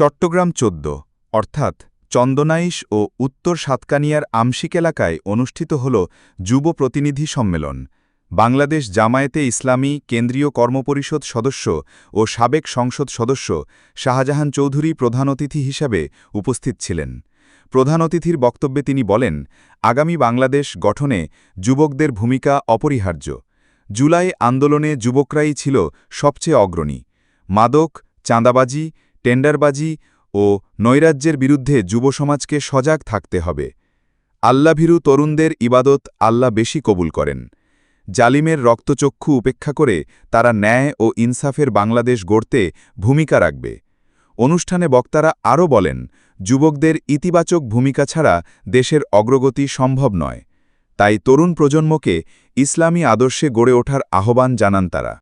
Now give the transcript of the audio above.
চট্টগ্রাম চোদ্দ, অর্থাৎ চন্দনাইশ ও উত্তর সাতকানিয়ার আংশিক এলাকায় অনুষ্ঠিত হল যুব প্রতিনিধি সম্মেলন। বাংলাদেশ জামায়াতে ইসলামী কেন্দ্রীয় কর্মপরিষদ সদস্য ও সাবেক সংসদ সদস্য শাহজাহান চৌধুরী প্রধান অতিথি হিসাবে উপস্থিত ছিলেন। প্রধান অতিথির বক্তব্যে তিনি বলেন, আগামী বাংলাদেশ গঠনে যুবকদের ভূমিকা অপরিহার্য। জুলাই আন্দোলনে যুবকরাই ছিল সবচেয়ে অগ্রণী। মাদক, চাঁদাবাজি টেন্ডারবাজি ও নৈরাজ্যের বিরুদ্ধে যুবসমাজকে সজাগ থাকতে হবে। আল্লাভীরু তরুণদের ইবাদত আল্লাহ বেশি কবুল করেন। জালিমের রক্তচক্ষু উপেক্ষা করে তারা ন্যায় ও ইনসাফের বাংলাদেশ গড়তে ভূমিকা রাখবে। অনুষ্ঠানে বক্তারা আরও বলেন, যুবকদের ইতিবাচক ভূমিকা ছাড়া দেশের অগ্রগতি সম্ভব নয়। তাই তরুণ প্রজন্মকে ইসলামী আদর্শে গড়ে ওঠার আহ্বান জানান তারা।